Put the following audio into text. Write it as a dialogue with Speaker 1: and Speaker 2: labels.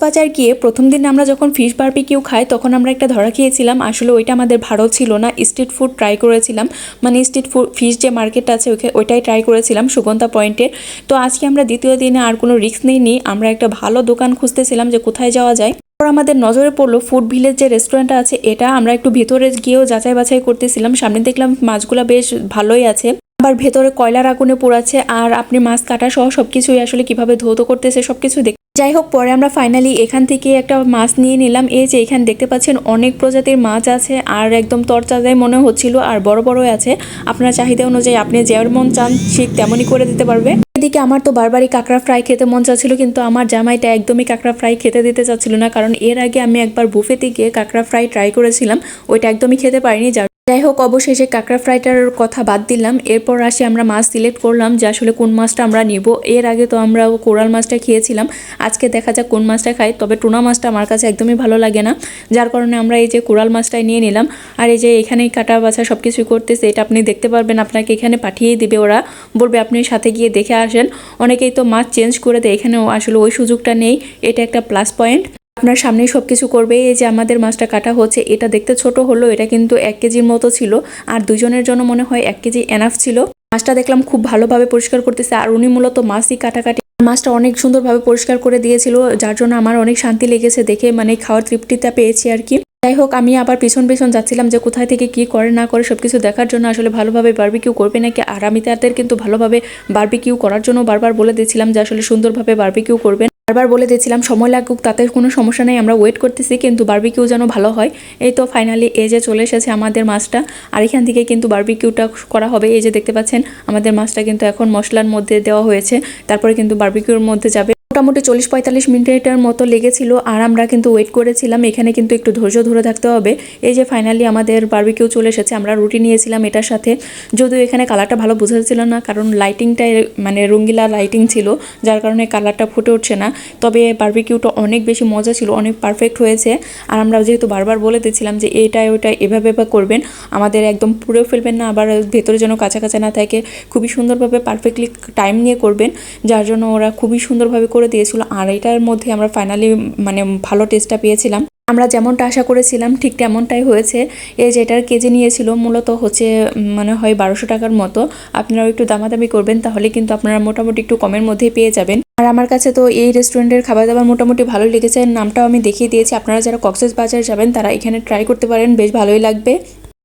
Speaker 1: কক্সবাজার গিয়ে প্রথম দিন আমরা যখন ফিশ বারবিকিউ খাই, তখন আমরা একটা ধরা খেয়েছিলাম। আসলে ওইটা আমাদের ভালো ছিল না। স্ট্রিট ফুড ট্রাই করেছিলাম। মানে স্ট্রিট ফুড ফিশ যে মার্কেট আছে ওইটাই ট্রাই করেছিলাম সুগন্ধা পয়েন্টের তো আজকে আমরা দ্বিতীয় দিনে আর কোনো রিস্ক নিইনি। আমরা একটা ভালো দোকান খুঁজতেছিলাম যে কোথায় যাওয়া যায়। তারপর আমাদের নজরে পড়ল ফুড ভিলেজ যে রেস্টুরেন্টটা আছে, এটা আমরা একটু ভেতরে গিয়েও যাচাই বাছাই করতেছিলাম। সামনে দেখলাম মাছগুলো বেশ ভালোই আছে। আবার ভেতরে কয়লার আগুনে পোড়াচ্ছে। আর আপনি মাছ কাটা সহ সবকিছুই আসলে কীভাবে ধৌত করতেছে সবকিছু দেখ যাই হোক, পরে আমরা ফাইনালি এখান থেকে একটা মাছ নিয়ে নিলাম। এই যে এখানে দেখতে পাচ্ছেন অনেক প্রজাতির মাছ আছে আর একদম তরতাজাই মনে হচ্ছিল আর বড় বড় আছে। আপনার চাহিদা অনুযায়ী আপনি যেমন চান ঠিক তেমনই করে দিতে পারবে। এদিকে আমার তো বারবারই কাঁকড়া ফ্রাই খেতে মন চাচ্ছিল, কিন্তু আমার জামাইটা একদমই কাঁকড়া ফ্রাই খেতে দিতে চাচ্ছিল না। কারণ এর আগে আমি একবার বুফেতে গিয়ে কাঁকড়া ফ্রাই ট্রাই করেছিলাম, ওইটা একদমই খেতে পারিনি, যার যাই হোক অবশেষে কাঁকড়া ফ্রাইটার কথা বাদ দিলাম। এরপর আসি আমরা মাছ সিলেক্ট করলাম, যে আসলে কোন মাছটা আমরা নিব। এর আগে তো আমরা কোরাল মাছটা খেয়েছিলাম। আজকে দেখা যাক কোন মাছটা খাই, তবে টুনা মাছটা আমার কাছে একদমই ভালো লাগে না। যার কারণে আমরা এই যে কোরাল মাছটাই নিয়ে নিলাম। আর এই যে এখানেই কাটা বাছা সব কিছুই করতেছে, এটা আপনি দেখতে পারবেন, আপনাকে এখানে পাঠিয়ে দিবে ওরা। বলবে আপনি সাথে গিয়ে দেখে আসেন। অনেকেই তো মাছ চেঞ্জ করে দেয়, এখানেও আসলে ওই সুযোগটা নেই। এটা একটা প্লাস পয়েন্ট। আপনার সামনেই সব কিছু করবে, এই যে আমাদের মাছটা কাটা হচ্ছে, এটা দেখতে ছোট হলো, এটা কিন্তু এক কেজির মতো ছিল, আর দুজনের জন্য মনে হয় এক কেজি এনাফ ছিল। মাছটা দেখলাম খুব ভালোভাবে পরিষ্কার করতেছে, আর উনি মূলত মাছই কাটাকাটি। মাছটা অনেক সুন্দরভাবে পরিষ্কার করে দিয়েছিল, যার জন্য আমার অনেক শান্তি লেগেছে দেখে মানে খাওয়ার তৃপ্তিটা পেয়েছি আর কি। যাই হোক, আমি আবার পিছন পিছন যাচ্ছিলাম যে কোথায় থেকে কি করে, না করে সবকিছু দেখার জন্য। আসলে ভালোভাবে বারবিকিউ করবে নাকি? আর আমি তাদের কিন্তু ভালোভাবে বারবিকিউ করার জন্য বারবার বলে দিয়েছিলাম যে আসলে সুন্দরভাবে বারবিকিউ করবেন। বারবার বলে দিয়েছিলাম, সময় লাগুক, তাতে কোনো সমস্যা নেই, আমরা ওয়েট করতেছি, কিন্তু বারবিকিউ যেন ভালো হয়। এই তো ফাইনালি এই যে চলে এসেছে আমাদের মাছটা, আর এখান থেকে কিন্তু বারবিকিউটা করা হবে। এই যে দেখতে পাচ্ছেন, আমাদের মাছটা কিন্তু এখন মশলার মধ্যে দেওয়া হয়েছে, তারপরে কিন্তু বারবিকিউর মধ্যে যাবে। মোটামুটি চল্লিশ পঁয়তাল্লিশ মিনিটের মতো লেগেছিল। আর আমরা কিন্তু ওয়েট করেছিলাম। এখানে কিন্তু একটু ধৈর্য ধরে থাকতে হবে। এই যে ফাইনালি আমাদের বারবিকিউ চলে এসেছে, আমরা রুটি নিয়েছিলাম এটার সাথে। যদিও এখানে কালারটা ভালো বোঝা যাচ্ছিল না, কারণ লাইটিংটাই মানে রঙ্গিলা লাইটিং ছিল, যার কারণে কালারটা ফুটে উঠছে না। তবে বারবিকিউটা অনেক বেশি মজা ছিল, অনেক পারফেক্ট হয়েছে। আর আমরা যেহেতু বারবার বলে দিচ্ছিলাম যে এইটা ওইটা এভাবে এভাবে করবেন, আমাদের একদম পুড়েও ফেলবেন না, আবার ভেতরে যেন কাঁচা না থাকে। খুবই সুন্দরভাবে পারফেক্টলি টাইম নিয়ে করবেন, যার জন্য ওরা খুবই সুন্দরভাবে করে দিয়েছিল, আর এটার মধ্যে আমরা ফাইনালি মানে ভালো টেস্টটা পেয়েছিলাম। আমরা যেমনটা আশা করেছিলাম, ঠিক তেমনটাই হয়েছে। এই যেটার কেজি নিয়েছিল, মূলত হচ্ছে মনে হয় বারোশো টাকার মতো। আপনারাও একটু দামাদামি করবেন, তাহলে কিন্তু আপনারা মোটামুটি একটু কমের মধ্যে পেয়ে যাবেন। আর আমার কাছে তো এই রেস্টুরেন্টের খাবার দাবার মোটামুটি ভালো লেগেছে, নামটাও আমি দেখিয়ে দিয়েছি। আপনারা যারা কক্সেস বাজার যাবেন, তারা এখানে ট্রাই করতে পারেন, বেশ ভালোই লাগবে।